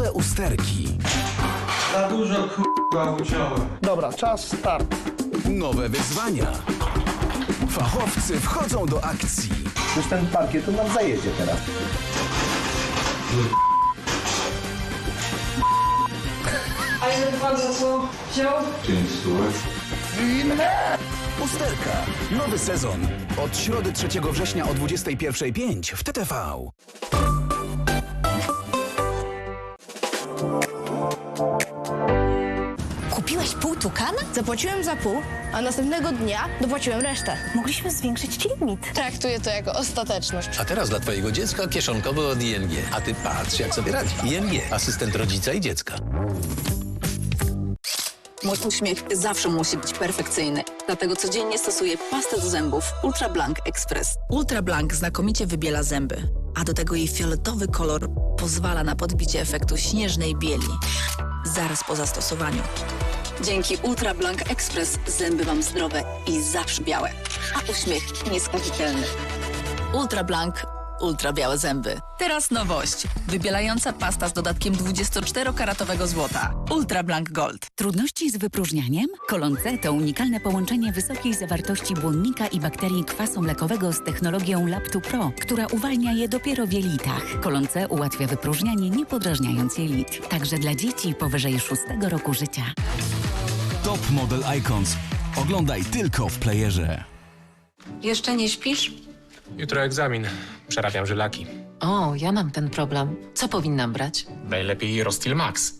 nowe usterki, Za dużo kurwa uciąłem. Dobra, czas start. nowe wyzwania. Fachowcy wchodzą do akcji. Już ten parkiet to nam zajedzie teraz. A ile pan za to wziął? Pięć stówek. Usterka. Nowy sezon. Od środy 3 września o 21.05 w TTV. Pół tukana? Zapłaciłem za pół, a następnego dnia dopłaciłem resztę. Mogliśmy zwiększyć ci limit. Traktuję to jako ostateczność. A teraz dla twojego dziecka kieszonkowo od ING. A ty patrz, jak sobie radzi. ING, asystent rodzica i dziecka. Mój uśmiech zawsze musi być perfekcyjny. Dlatego codziennie stosuję pastę do zębów Ultra Blank Express. Ultra Blank znakomicie wybiela zęby, a do tego jej fioletowy kolor pozwala na podbicie efektu śnieżnej bieli zaraz po zastosowaniu. Dzięki Ultra Blank Express zęby mam zdrowe i zawsze białe, a uśmiech nieskazitelny. Ultra Blank Ultra białe zęby. Teraz nowość. Wybielająca pasta z dodatkiem 24-karatowego złota. Ultra Blank Gold. Trudności z wypróżnianiem? Kolon C to unikalne połączenie wysokiej zawartości błonnika i bakterii kwasu mlekowego z technologią Lab2 Pro, która uwalnia je dopiero w jelitach. Kolon C ułatwia wypróżnianie, nie podrażniając jelit. Także dla dzieci powyżej 6 roku życia. Top Model Icons. Oglądaj tylko w playerze. Jeszcze nie śpisz? Jutro egzamin. Przerabiam żylaki. O, ja mam ten problem. Co powinnam brać? Najlepiej Rostil Max.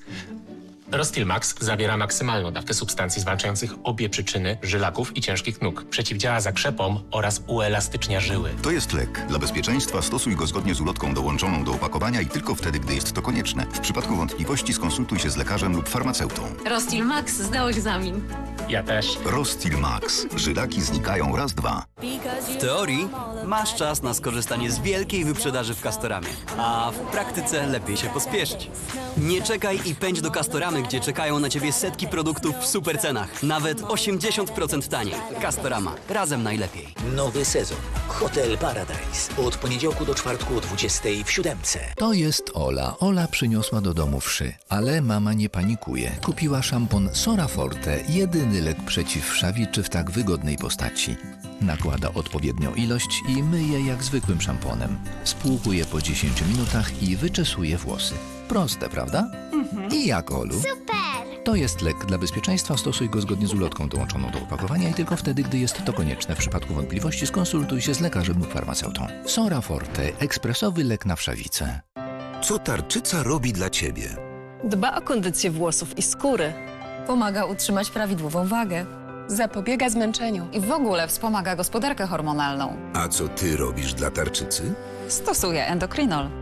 Rostil Max zawiera maksymalną dawkę substancji zwalczających obie przyczyny żylaków i ciężkich nóg. Przeciwdziała zakrzepom oraz uelastycznia żyły. To jest lek. Dla bezpieczeństwa stosuj go zgodnie z ulotką dołączoną do opakowania i tylko wtedy, gdy jest to konieczne. W przypadku wątpliwości skonsultuj się z lekarzem lub farmaceutą. Rostil Max zdał egzamin. Ja też. Rostil Max. Żylaki znikają raz, dwa. W teorii masz czas na skorzystanie z wielkiej wyprzedaży w Castoramie, a w praktyce lepiej się pospieszyć. Nie czekaj i pędź do Castoramy, gdzie czekają na Ciebie setki produktów w super cenach, nawet 80% taniej. Castorama. Razem najlepiej. Nowy sezon. Hotel Paradise. Od poniedziałku do czwartku o 20 w siódemce. To jest Ola. Ola przyniosła do domu wszy, ale mama nie panikuje. Kupiła szampon Sora Forte, jedyny lek przeciw wszawiczy w tak wygodnej postaci. Nakłada odpowiednią ilość i myje jak zwykłym szamponem. Spłukuje po 10 minutach i wyczesuje włosy. Proste, prawda? I jak, Olu? Super! To jest lek. Dla bezpieczeństwa stosuj go zgodnie z ulotką dołączoną do opakowania i tylko wtedy, gdy jest to konieczne. W przypadku wątpliwości skonsultuj się z lekarzem lub farmaceutą. Sora Forte. Ekspresowy lek na wszawicę. Co tarczyca robi dla ciebie? Dba o kondycję włosów i skóry. Pomaga utrzymać prawidłową wagę. Zapobiega zmęczeniu. I w ogóle wspomaga gospodarkę hormonalną. A co ty robisz dla tarczycy? Stosuje endokrinol.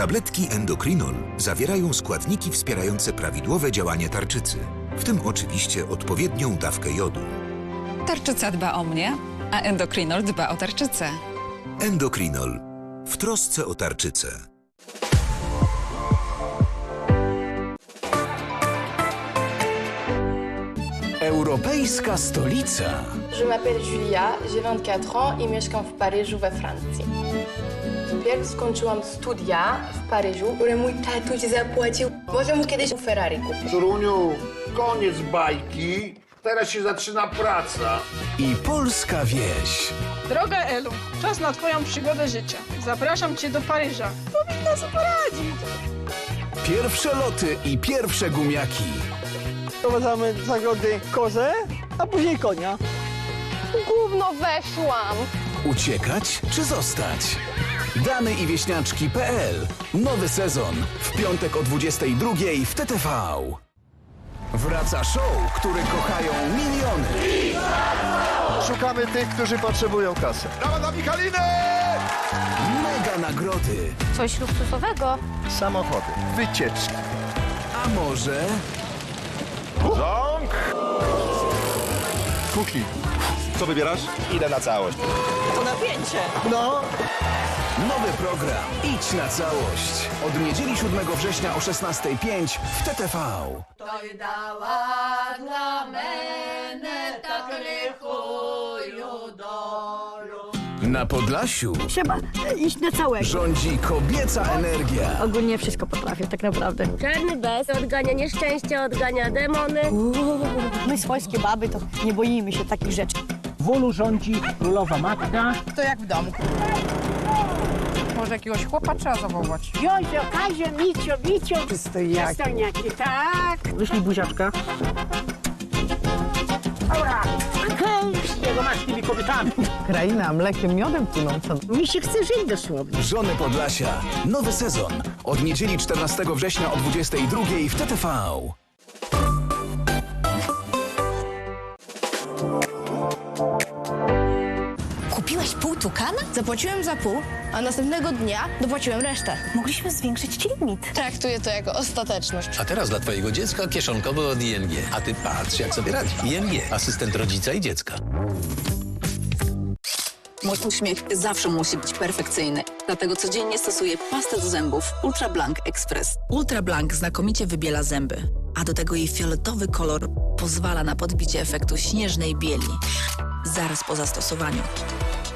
Tabletki Endokrinol zawierają składniki wspierające prawidłowe działanie tarczycy, w tym oczywiście odpowiednią dawkę jodu. Tarczyca dba o mnie, a endokrinol dba o tarczycę. Endokrinol. W trosce o tarczycę. Europejska stolica. Je m'appelle Julia, j'ai 24 ans i mieszkam w Paryżu we Francji. Pierw skończyłam studia w Paryżu, które mój tatuś zapłacił. Może mu kiedyś Ferrari kupić. Turuniu, koniec bajki. Teraz się zaczyna praca. I polska wieś. Droga Elu, czas na twoją przygodę życia. Zapraszam cię do Paryża. Powinna sobie poradzić. Pierwsze loty i pierwsze gumiaki. Prowadzamy z zagrody kozę, a później konia. Gówno weszłam! Uciekać czy zostać? Dany i wieśniaczki.pl. Nowy sezon. W piątek o 22 w TTV. Wraca show, który kochają miliony. Szukamy tych, którzy potrzebują kasy. Brawa na Michalinę! Mega nagrody. Coś luksusowego. Samochody, wycieczki. A może Ząg! Kuki. Co wybierasz? Idę na całość. To napięcie. No, nowy program Idź na całość. Od niedzieli 7 września o 16.05 w TTV. Na Podlasiu Trzeba iść na całego. rządzi kobieca energia. Ogólnie wszystko potrafię, tak naprawdę. Czarny bez odgania nieszczęście, odgania demony. My swojskie baby to nie boimy się takich rzeczy. Wolu rządzi królowa matka. To jak w domku. Może jakiegoś chłopa trzeba zawołać. Jozio, Kazio, Micio, Wicio. Przystojniaki. Przystojniaki, tak. Wyślij buziaczka. Aura. Jego masz tymi kobietami. Kraina mlekiem miodem płynąca. Mi się chce żyć dosłownie. Żony Podlasia. Nowy sezon. Od niedzieli 14 września o 22 w TTV. Tukana? Zapłaciłem za pół, a następnego dnia dopłaciłem resztę. Mogliśmy zwiększyć ci limit. Traktuję to jako ostateczność. A teraz dla twojego dziecka kieszonkowe od ING. A ty patrz, jak sobie radzi. ING, asystent rodzica i dziecka. Mój uśmiech zawsze musi być perfekcyjny. Dlatego codziennie stosuję pastę do zębów Ultra Blank Express. Ultra Blank znakomicie wybiela zęby, a do tego jej fioletowy kolor pozwala na podbicie efektu śnieżnej bieli. Zaraz po zastosowaniu.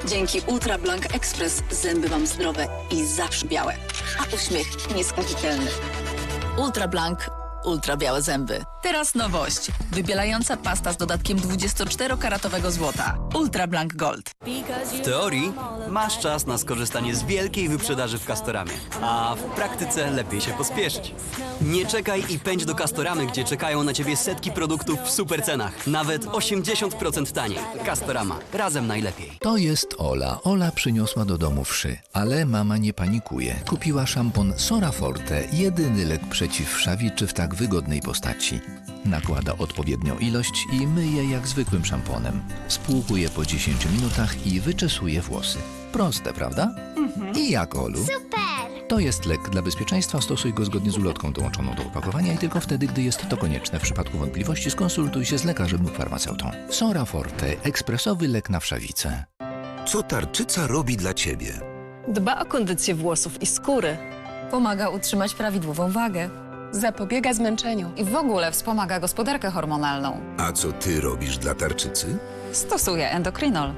Dzięki Ultra Blank Express zęby mam zdrowe i zawsze białe, a uśmiech nieskazitelny. Ultra Blank Ultra białe zęby. Teraz nowość. Wybielająca pasta z dodatkiem 24-karatowego złota. Ultra Blank Gold. W teorii masz czas na skorzystanie z wielkiej wyprzedaży w Castoramie, a w praktyce lepiej się pospieszyć. Nie czekaj i pędź do Castoramy, gdzie czekają na Ciebie setki produktów w super cenach. Nawet 80% taniej. Castorama. Razem najlepiej. To jest Ola. Ola przyniosła do domu wszy, ale mama nie panikuje. Kupiła szampon Sora Forte, jedyny lek przeciw wszawiczy w tak wygodnej postaci. Nakłada odpowiednią ilość i myje jak zwykłym szamponem. Spłukuje po 10 minutach i wyczesuje włosy. Proste, prawda? I jak, Olu? Super! To jest lek dla bezpieczeństwa, stosuj go zgodnie z ulotką dołączoną do opakowania i tylko wtedy, gdy jest to konieczne. W przypadku wątpliwości skonsultuj się z lekarzem lub farmaceutą. Sora Forte, ekspresowy lek na wszawicę. Co tarczyca robi dla ciebie? Dba o kondycję włosów i skóry. Pomaga utrzymać prawidłową wagę. Zapobiega zmęczeniu. I w ogóle wspomaga gospodarkę hormonalną. A co ty robisz dla tarczycy? Stosuje endokrinol.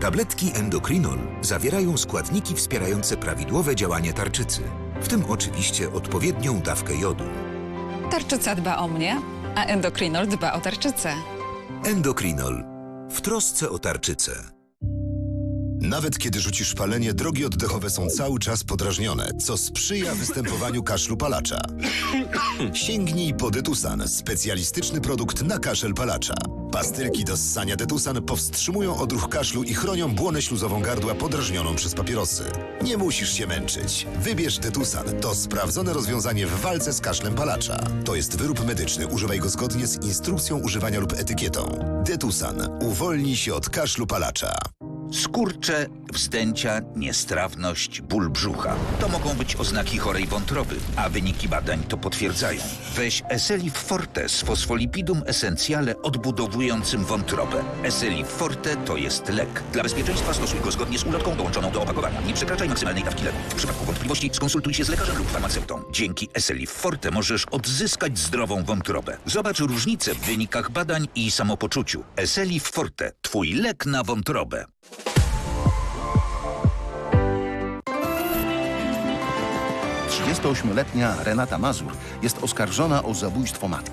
Tabletki Endokrinol zawierają składniki wspierające prawidłowe działanie tarczycy, w tym oczywiście odpowiednią dawkę jodu. Tarczyca dba o mnie, a endokrinol dba o tarczycę. Endokrinol. W trosce o tarczycę. Nawet kiedy rzucisz palenie, drogi oddechowe są cały czas podrażnione, co sprzyja występowaniu kaszlu palacza. Sięgnij po Detusan, specjalistyczny produkt na kaszel palacza. Pastylki do ssania Detusan powstrzymują odruch kaszlu i chronią błonę śluzową gardła podrażnioną przez papierosy. Nie musisz się męczyć. Wybierz Detusan. To sprawdzone rozwiązanie w walce z kaszlem palacza. To jest wyrób medyczny. Używaj go zgodnie z instrukcją używania lub etykietą. Detusan. Uwolnij się od kaszlu palacza. Skurcze, wzdęcia, niestrawność, ból brzucha. To mogą być oznaki chorej wątroby, a wyniki badań to potwierdzają. Weź Eselif Forte z fosfolipidum esencjale odbudowującym wątrobę. Eselif Forte to jest lek. Dla bezpieczeństwa stosuj go zgodnie z ulotką dołączoną do opakowania. Nie przekraczaj maksymalnej dawki leku. W przypadku wątpliwości skonsultuj się z lekarzem lub farmaceutą. Dzięki Eselif Forte możesz odzyskać zdrową wątrobę. Zobacz różnice w wynikach badań i samopoczuciu. Eselif Forte. Twój lek na wątrobę. Trzydziestoośmioletnia Renata Mazur jest oskarżona o zabójstwo matki.